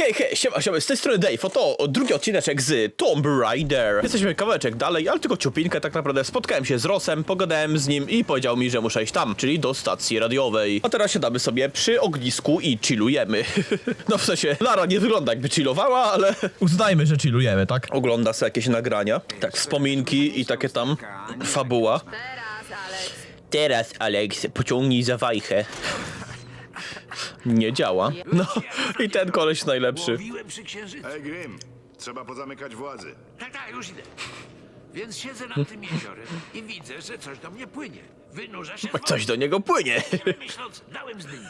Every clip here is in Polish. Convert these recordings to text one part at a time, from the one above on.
Hej, hej, siema, siema, z tej strony Dave, oto drugi odcineczek z Tomb Raider. Jesteśmy kawałeczek dalej, ale tylko ciupinkę tak naprawdę. Spotkałem się z Rosem, pogadałem z nim i powiedział mi, że muszę iść tam, czyli do stacji radiowej. A teraz siadamy sobie przy ognisku i chillujemy. no w sensie, Lara nie wygląda jakby chillowała, ale Uznajmy, że chillujemy, tak? ogląda sobie jakieś nagrania. Tak, wspominki i takie tam, fabuła. Teraz, Alex. Teraz, Alex, pociągnij za wajchę. Nie działa. No i ten koleś najlepszy. Mówiłem przy księżycu. Ej, Grim, trzeba pozamykać włazy. Tak, tak, już idę. Więc siedzę nad tym jeziorem i widzę, że coś do mnie płynie. Wynurza się z wody. Coś do niego płynie. Myśląc, dałem zdjęcie.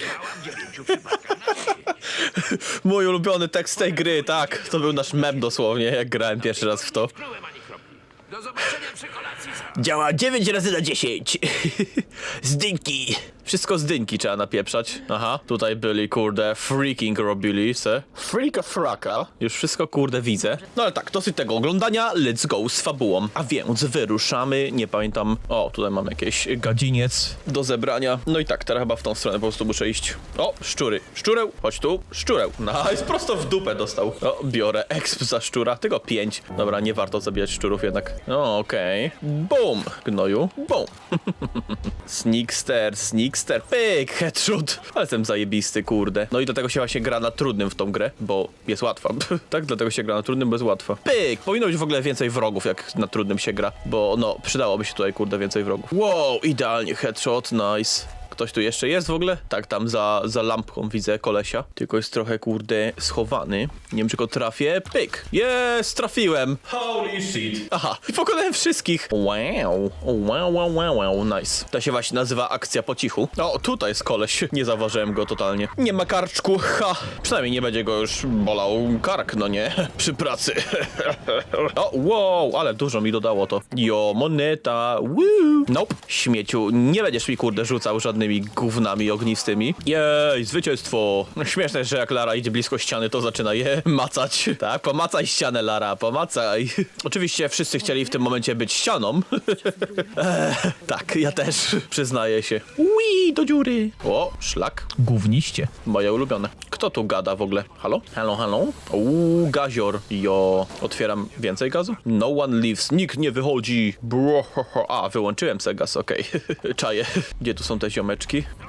Miałam dziewięciu przypadkach na dziesięć. Mój ulubiony tekst tej gry, tak. To był nasz mem dosłownie, jak grałem pierwszy raz w to. Wklułem ani kropli. Do zobaczenia przy kolacji. Działa 9 razy na 10. Zdynki. Wszystko z dynki trzeba napieprzać. Aha, tutaj byli, kurde, freaking robili se. Freaka fraka. Już wszystko, kurde, widzę. No ale tak, dosyć tego oglądania, let's go z fabułą. A więc wyruszamy, nie pamiętam. O, tutaj mam jakieś Gadziniec. do zebrania. No i tak, teraz chyba w tą stronę po prostu muszę iść. O, szczury. Szczureł, chodź tu. Szczureł. Nice, prosto w dupę dostał. O, biorę exp za szczura, tylko pięć. Dobra, nie warto zabijać szczurów jednak. No, okej. Boom, gnoju. Boom. Sneakster, sneakster, pyk, headshot. Ale jestem zajebisty, kurde. No i dlatego się właśnie gra na trudnym w tą grę, bo jest łatwa. tak, dlatego się gra na trudnym, bo jest łatwa. Pyk, powinno być w ogóle więcej wrogów, jak na trudnym się gra, bo no, przydałoby się tutaj, kurde, więcej wrogów. Wow, idealnie, headshot, nice. Ktoś tu jeszcze jest w ogóle? Tak, tam za, za lampką widzę kolesia. Tylko jest trochę, kurde, schowany. Nie wiem, czy go trafię. Pyk. Jest, trafiłem. Holy shit. Aha, i pokonałem wszystkich. Wow. Wow, wow, wow, wow, nice. To się właśnie nazywa akcja po cichu. O, tutaj jest koleś. Nie zauważyłem go totalnie. Nie ma karczku, ha. Przynajmniej nie będzie go już bolał kark, no nie? Przy pracy. o, wow, ale dużo mi dodało to. Jo, moneta. Woo. Nope. Śmieciu, nie będziesz mi, kurde, rzucał gównami ognistymi. Jej, zwycięstwo. Śmieszne, że jak Lara idzie blisko ściany, to zaczyna je macać. Tak, pomacaj ścianę, Lara, pomacaj. Oczywiście wszyscy chcieli w tym momencie być ścianą. Tak, ja też, przyznaję się. Ui, do dziury. O, szlak. Gówniście. Moje ulubione. Kto tu gada w ogóle? Halo? Halo, halo? Uuu, gazior. Jo. Otwieram więcej gazu? No one leaves. Nikt nie wychodzi. Bro, ho, ho. A, wyłączyłem se gaz, okej. Czaję. Gdzie tu są te ziomeczki?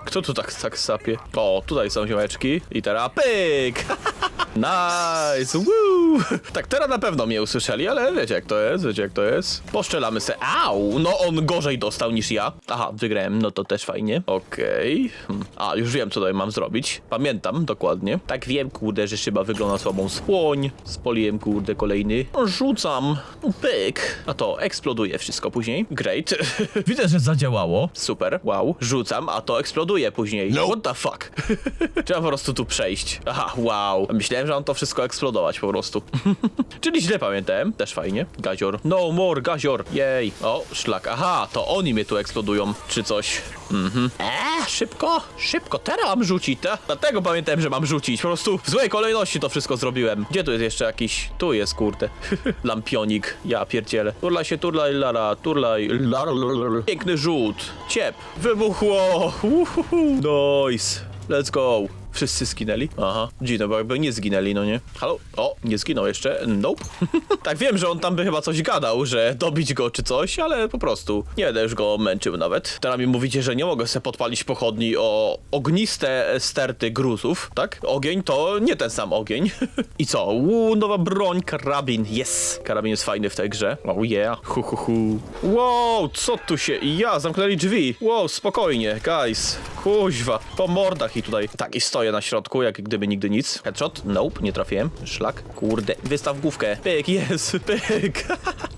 Kto tu tak, tak sapie? O, tutaj są ziomeczki. I teraz pyk! Nice! Woo! Tak, teraz na pewno mnie usłyszeli, ale wiecie jak to jest, wiecie jak to jest. Poszczelamy se. Au! No on gorzej dostał niż ja. Aha, wygrałem, no to też fajnie. Okej. Hmm. A, już wiem co tutaj mam zrobić. Pamiętam dokładnie. Tak wiem, kurde, że szyba wygląda słabą spłoń. Spoliłem, kurde, kolejny. Rzucam. Pyk. A to eksploduje wszystko później. Great. Widzę, że zadziałało. Super, wow. Rzucam, a to eksploduje później. What the fuck? Trzeba po prostu tu przejść. Aha, wow. Myślałem, on to wszystko eksplodować po prostu. Czyli źle pamiętałem. Też fajnie. Gazior. No more, gazior. Jej. O, szlak. Aha, to oni mnie tu eksplodują. Czy coś. Mhm. Eee, szybko, szybko. Teraz mam rzucić, ta? Dlatego pamiętałem, że mam rzucić. Po prostu w złej kolejności to wszystko zrobiłem. Gdzie tu jest jeszcze jakiś... Tu jest, kurde. Lampionik. Ja pierdzielę. Turlaj się, turlaj, lara, turlaj. Lara, lara. Piękny rzut. Ciep. Wybuchło. Uhuhu. Nice. Let's go. Wszyscy zginęli? Aha. Dziwne, bo jakby nie zginęli, no nie? Halo? O, nie zginął jeszcze. Nope. tak wiem, że on tam by chyba coś gadał, że dobić go czy coś, ale po prostu nie będę już go męczył nawet. Teraz mi mówicie, że nie mogę sobie podpalić pochodni o ogniste sterty gruzów, tak? Ogień to nie ten sam ogień. I co? Uuu, nowa broń, karabin. Yes! Karabin jest fajny w tej grze. Oh yeah. Hu, hu, hu. Wow, co tu się... Ja, zamknęli drzwi. Wow, spokojnie, guys. Kuźwa. Po mordach i tutaj. Tak, i stoję na środku, jak gdyby nigdy nic. Headshot? Nope, nie trafiłem. Szlak. Kurde. Wystaw główkę. Pyk, jest, pyk.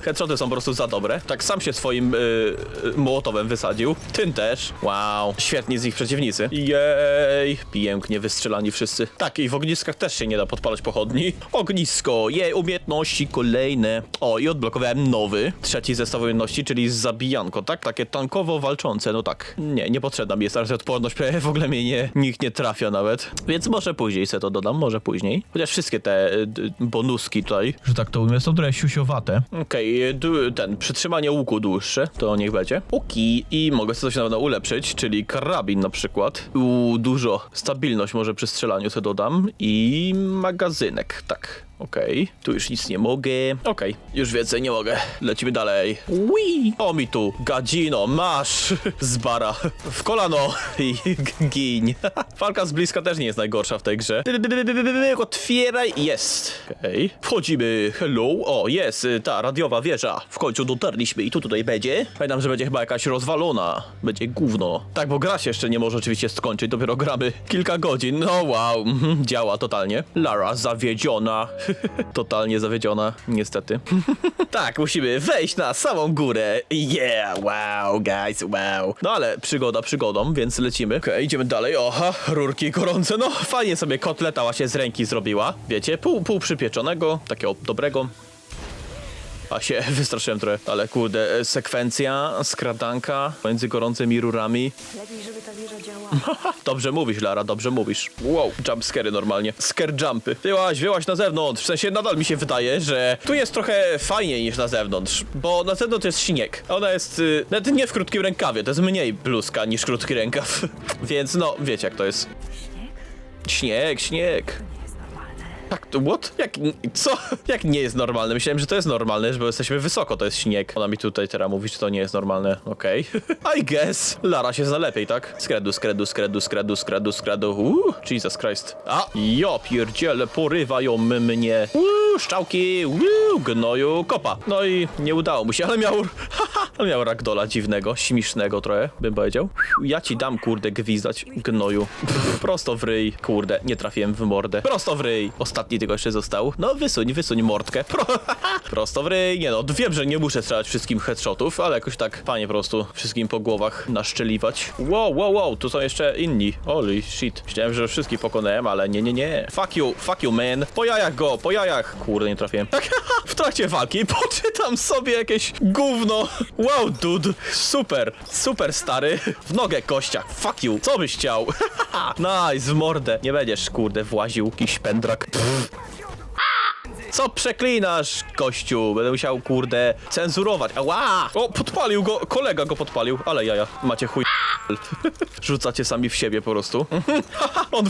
Headshoty są po prostu za dobre. Tak sam się swoim y, y, mołotowem wysadził. Tym też. Wow. Świetni z ich przeciwnicy. Jej. Pięknie wystrzelani wszyscy. Tak, i w ogniskach też się nie da podpalać pochodni. Ognisko. Jej, umiejętności kolejne. O, i odblokowałem nowy. Trzeci zestaw umiejętności, czyli zabijanko, tak? Takie tankowo walczące. No tak. Nie, nie potrzebna mi jest teraz odporność. W ogóle mnie nie, nikt nie trafia nawet. Nawet. Więc może później se to dodam, może później. Chociaż wszystkie te y, bonuski tutaj. Że tak to ujmę, są trochę siusiowate. Okej, du- ten, przytrzymanie łuku dłuższe, to niech będzie. Uki i mogę sobie coś na pewno ulepszyć, czyli karabin na przykład. U, dużo. Stabilność może przy strzelaniu sobie dodam. I magazynek, tak. Okej, tu już nic nie mogę. Okej, już więcej nie mogę. Lecimy dalej. Ui! O mi tu, gadzino, masz! Z bara. W kolano i giń. Walka z bliska też nie jest najgorsza w tej grze. Otwieraj, jest. Okej. Wchodzimy, hello. O, jest, y, ta radiowa wieża. W końcu dotarliśmy i tu tutaj będzie. Pamiętam, że będzie chyba jakaś rozwalona. Będzie gówno. Tak, bo gra się jeszcze nie może oczywiście skończyć, dopiero gramy kilka godzin. No wow, działa totalnie. Lara zawiedziona. totalnie zawiedziona, niestety. tak, musimy wejść na samą górę. Yeah, wow, guys, wow. No ale przygoda przygodą, więc lecimy. Okej, idziemy dalej. Oha, rurki gorące. No, fajnie sobie kotleta właśnie z ręki zrobiła. Wiecie, pół, pół przypieczonego, takiego dobrego. A się wystraszyłem trochę, ale kurde, e, sekwencja, skradanka między gorącymi rurami. Lepiej, żeby ta wieża działała. Dobrze mówisz, Lara, dobrze mówisz. Wow, jumpscary normalnie. Scare jumpy. Wyłaś, wyłaś na zewnątrz. W sensie nadal mi się wydaje, że tu jest trochę fajniej niż na zewnątrz, bo na zewnątrz jest śnieg. Ona jest y, nawet nie w krótkim rękawie, to jest mniej bluzka niż krótki rękaw. Więc no, wiecie jak to jest. Śnieg, śnieg. Tak, to what? Jak, co? Jak nie jest normalne? Myślałem, że to jest normalne, bo jesteśmy wysoko, to jest śnieg. Ona mi tutaj teraz mówi, że to nie jest normalne. Okej. I guess. Lara się zna lepiej, tak? Skredu, skredu, skredu, skredu, skredu, skredu. Uuu, Jesus Christ. A, jo, pierdziele, porywają mnie. Uuu, szczałki, uuu, gnoju, kopa. No i nie udało mu się, ale miał, haha, ale miał ragdola dziwnego, śmiesznego trochę, bym powiedział. Ja ci dam, kurde, gwizdać, gnoju. Prosto w ryj, kurde, nie trafiłem w mordę. Prosto w ryj. Tylko jeszcze został. No, wysuń, wysuń mordkę. Pro, prosto w ryj. Nie no, wiem, że nie muszę strzelać wszystkim headshotów, ale jakoś tak fajnie po prostu wszystkim po głowach naszczeliwać. Wow, wow, wow, tu są jeszcze inni. Holy shit. Myślałem, że wszystkich pokonałem, ale nie, nie, nie. Fuck you, fuck you, man. Po jajach go, po jajach. Kurde, nie trafiłem. W trakcie walki poczytam sobie jakieś gówno. Wow, dude. Super, super stary. W nogę kościach. Fuck you. Co byś chciał? nice, w mordę. Nie będziesz, kurde, właził jakiś pędrak. Pff. Co przeklinasz, kościół? Będę musiał, kurde, cenzurować. Ała! O, podpalił go, kolega go podpalił. Ale jaja, macie chuj. Rzucacie sami w siebie po prostu. On,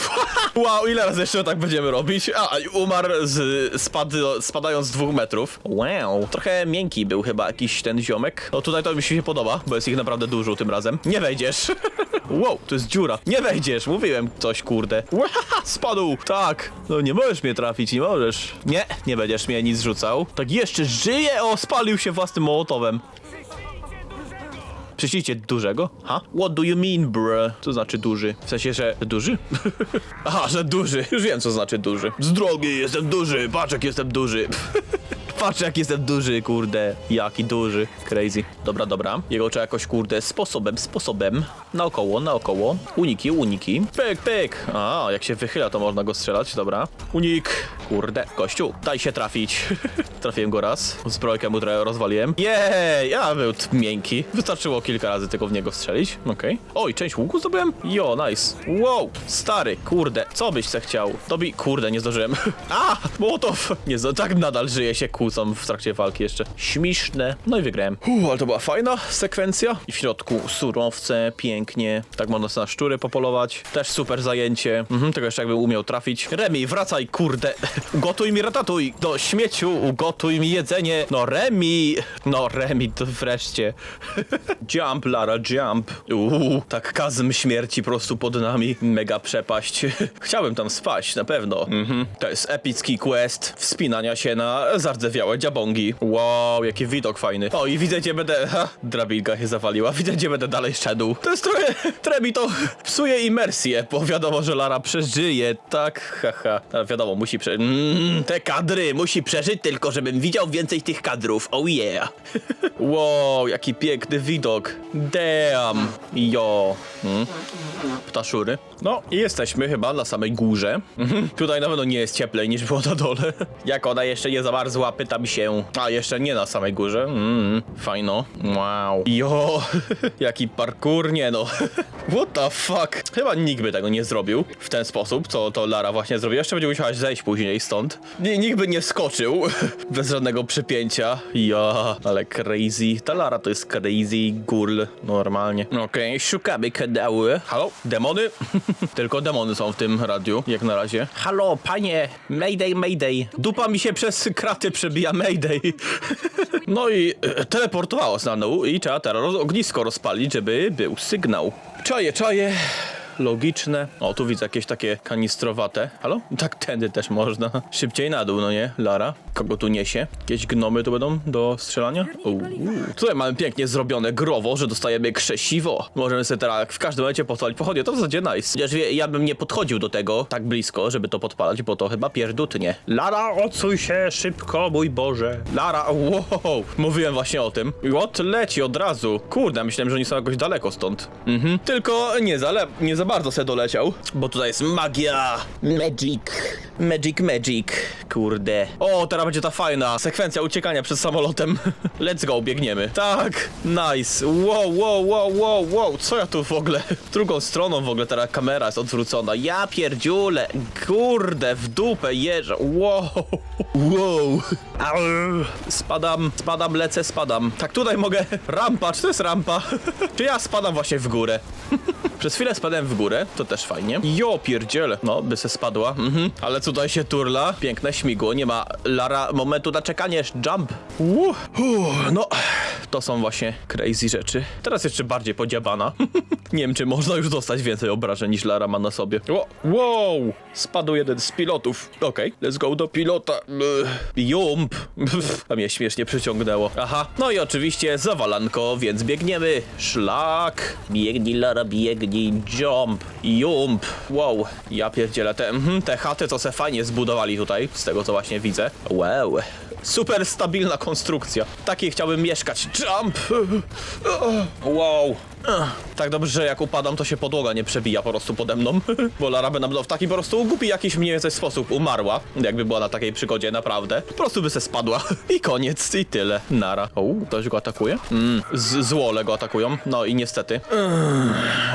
wow, ile razy jeszcze tak będziemy robić? A, umarł z, spad, spadając z dwóch metrów. Wow, trochę miękki był chyba jakiś ten ziomek. No tutaj to mi się podoba, bo jest ich naprawdę dużo tym razem. Nie wejdziesz. wow, to jest dziura. Nie wejdziesz, mówiłem coś, kurde. Spadł, tak. No nie możesz mnie trafić, nie możesz. Nie, nie będziesz mnie nic rzucał. Tak jeszcze żyje, o, spalił się własnym mołotowem. Przyślijcie dużego? Ha? What do you mean, bruh? Co znaczy duży? W sensie, że duży? Aha, że duży. Już wiem, co znaczy duży. Z drogi jestem duży, patrz jak jestem duży. Patrz jak jestem duży, kurde. Jaki duży. Crazy. Dobra, dobra. Jego trzeba jakoś, kurde, sposobem, sposobem. Naokoło, naokoło. Uniki, uniki. Pyk, pyk. A, jak się wychyla, to można go strzelać. Dobra. Unik. Kurde. Kościół, daj się trafić. Trafiłem go raz. Zbrojkę mu trochę rozwaliłem. Jej, ja był miękki. Wystarczyło kilka razy tylko w niego strzelić. Okej. Oj, część łuku zdobyłem? Jo, nice. Wow, stary, kurde. Co byś se chciał? Dobi... Kurde, nie zdążyłem. A, Mołotow. Nie, tak nadal żyje się kłócą w trakcie walki jeszcze. Śmieszne. No i wygrałem. Uuu, ale to była fajna sekwencja. I w środku surowce, pięknie. Tak można na szczury popolować. Też super zajęcie. Mhm, tego jeszcze jakbym umiał trafić. Remi, wracaj, kurde. Ugotuj mi ratatuj. Do śmieciu, ugotuj mi jedzenie. No Remi. No Remi, to wreszcie. jump, Lara, jump. Uuu, tak kazm śmierci po prostu pod nami. Mega przepaść. Chciałbym tam spaść, na pewno. Mhm. To jest epicki quest wspinania się na zardzewiałe dziabongi. Wow, jaki widok fajny. O, i widzę, gdzie będę... Ha, drabinka się zawaliła. Widzę, gdzie będę dalej szedł. To jest trochę... Trebi to psuje imersję, bo wiadomo, że Lara przeżyje. Tak, haha. Ale wiadomo, musi prze... Mm, te kadry musi przeżyć, tylko żebym widział więcej tych kadrów. Oh yeah. wow, jaki piękny widok. Damn. Jo. Hmm? ptaszury. No i jesteśmy chyba na samej górze. Mhm. Tutaj na pewno nie jest cieplej niż było na dole. Jak ona jeszcze nie zamarzła, pytam się. A, jeszcze nie na samej górze. Mm, fajno. Wow. Jo, jaki parkour, nie no. What the fuck? Chyba nikt by tego nie zrobił w ten sposób, co to Lara właśnie zrobiła. Jeszcze będzie musiała zejść później stąd. N- Nikt by nie skoczył bez żadnego przypięcia. Ja, ale crazy. Ta Lara to jest crazy girl, normalnie. Okej, szukamy kanały. Halo? Demony? Tylko demony są w tym radiu, jak na razie. Halo, panie! Mayday, mayday. Dupa mi się przez kraty przebija, mayday. No i e, teleportowało na dół i trzeba teraz ognisko rozpalić, żeby był sygnał. Czaje, czaje. Logiczne. O, tu widzę jakieś takie kanistrowate. Halo? Tak, tędy też można. Szybciej na dół, no nie? Lara. Kogo tu niesie? Jakieś gnomy tu będą do strzelania? Uuu. Tutaj mamy pięknie zrobione growo, że dostajemy krzesiwo. Możemy sobie teraz w każdym momencie podpalić pochodnie. To w zasadzie nice. Chociaż wie, ja bym nie podchodził do tego tak blisko, żeby to podpalać, bo to chyba pierdutnie. Lara, odsuń się szybko, mój Boże. Lara, wow. Mówiłem właśnie o tym. What? Leci od razu. Kurde, myślałem, że oni są jakoś daleko stąd. Mhm. Tylko nie za, le- nie za bardzo se doleciał, bo tutaj jest magia. Magic. Magic, magic. Kurde. O, teraz będzie ta fajna sekwencja uciekania przed samolotem. Let's go, biegniemy. Tak, nice. Wow, wow, wow, wow, wow. Co ja tu w ogóle? Drugą stroną w ogóle teraz kamera jest odwrócona. Ja pierdziule. Kurde, w dupę jeżdżę. Wow. Wow. Spadam, spadam, lecę, spadam. Tak tutaj mogę. Rampa, czy to jest rampa? czy ja spadam właśnie w górę? Przez chwilę spadłem w górę, to też fajnie. Jo, pierdziele. No, by se spadła. Mhm. Ale tutaj się turla. Piękne śmigło. Nie ma Lara momentu na czekanie. Jump. Uh. No, to są właśnie crazy rzeczy. Teraz jeszcze bardziej podziabana. Nie wiem, czy można już dostać więcej obrażeń niż Lara ma na sobie. Wo- Wow! Spadł jeden z pilotów. Okej, let's go do pilota. Jump! A mnie śmiesznie przyciągnęło. Aha, no i oczywiście zawalanko, więc biegniemy. Szlak. Biegnij, Lara, biegnij. Jump. Jump. Wow, ja pierdzielę. Te, mhm, te chaty to se fajnie zbudowali tutaj, z tego co właśnie widzę. Wow. Super stabilna konstrukcja. Takiej chciałbym mieszkać. Jump! Wow. Tak dobrze, że jak upadam, to się podłoga nie przebija po prostu pode mną. Bo Lara by nam w taki po prostu głupi jakiś mniej więcej sposób umarła. Jakby była na takiej przygodzie, naprawdę. Po prostu by se spadła. I koniec, i tyle. Nara. O, ktoś go atakuje? Mm, z złole go atakują. No i niestety.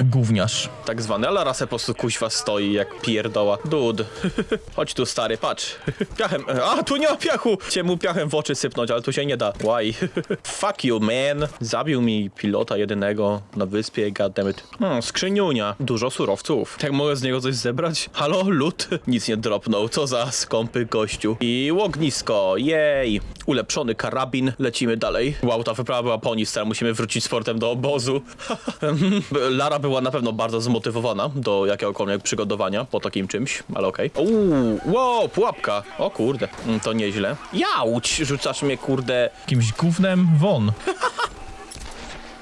Gówniarz. Tak zwany, ale Lara se po prostu kuźwa stoi jak pierdoła. Dud. Chodź tu, stary, patrz. Piachem. A, tu nie ma piachu! Chciałem mu piachem w oczy sypnąć, ale tu się nie da. Why? Fuck you, man. Zabił mi pilota jedynego na wyspie, goddammit. Hmm, skrzyniunia. Dużo surowców. Jak mogę z niego coś zebrać? Halo, lód? Nic nie dropnął. Co za skąpy gościu. I ognisko. Jej. Ulepszony karabin. Lecimy dalej. Wow, ta wyprawa była po nic. Teraz musimy wrócić z portem do obozu. Lara była na pewno bardzo zmotywowana do jakiegokolwiek przygotowania po takim czymś, ale okej. Uuu, wow, pułapka. O kurde, to nieźle. Jauć, rzucasz mnie kurde. Jakimś gównem won.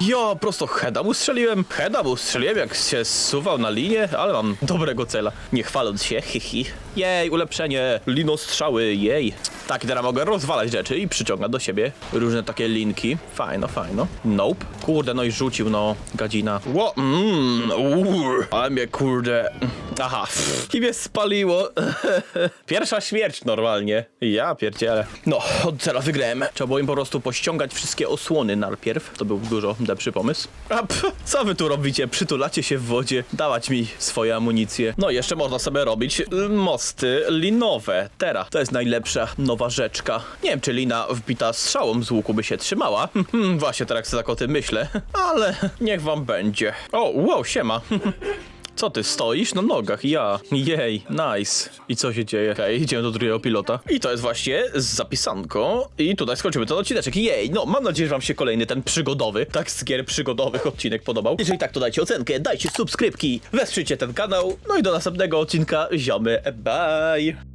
Jo, prosto heada mu strzeliłem. Heada mu strzeliłem, jak się zsuwał na linię, ale mam dobrego cela. Nie chwaląc się, hihi. Jej, ulepszenie, linostrzały, jej. Tak, teraz mogę rozwalać rzeczy i przyciągać do siebie różne takie linki. Fajno, fajno. Nope. Kurde, no i rzucił, no, gadzina. Ło, mmm, ale mnie, kurde. Aha, i mnie spaliło. Pierwsza śmierć normalnie. Ja pierdzielę. No, od zera wygrałem. Trzeba było im po prostu pościągać wszystkie osłony najpierw. To był dużo lepszy pomysł. A pff, co wy tu robicie? Przytulacie się w wodzie, dawać mi swoje amunicje. No, jeszcze można sobie robić y, mosty linowe. Teraz to jest najlepsza nowa rzeczka. Nie wiem, czy lina wbita strzałą z łuku by się trzymała. Właśnie teraz tak o tym myślę. Ale niech wam będzie. O, wow, siema. Co ty stoisz na nogach? Ja. Jej, nice. I co się dzieje? Okej, idziemy do drugiego pilota. I to jest właśnie zapisanko. I tutaj skończymy ten odcineczek. Jej, no mam nadzieję, że wam się kolejny ten przygodowy, tak z gier przygodowych odcinek podobał. Jeżeli tak, to dajcie ocenkę, dajcie subskrypki, wesprzyjcie ten kanał. No i do następnego odcinka, ziomy, bye!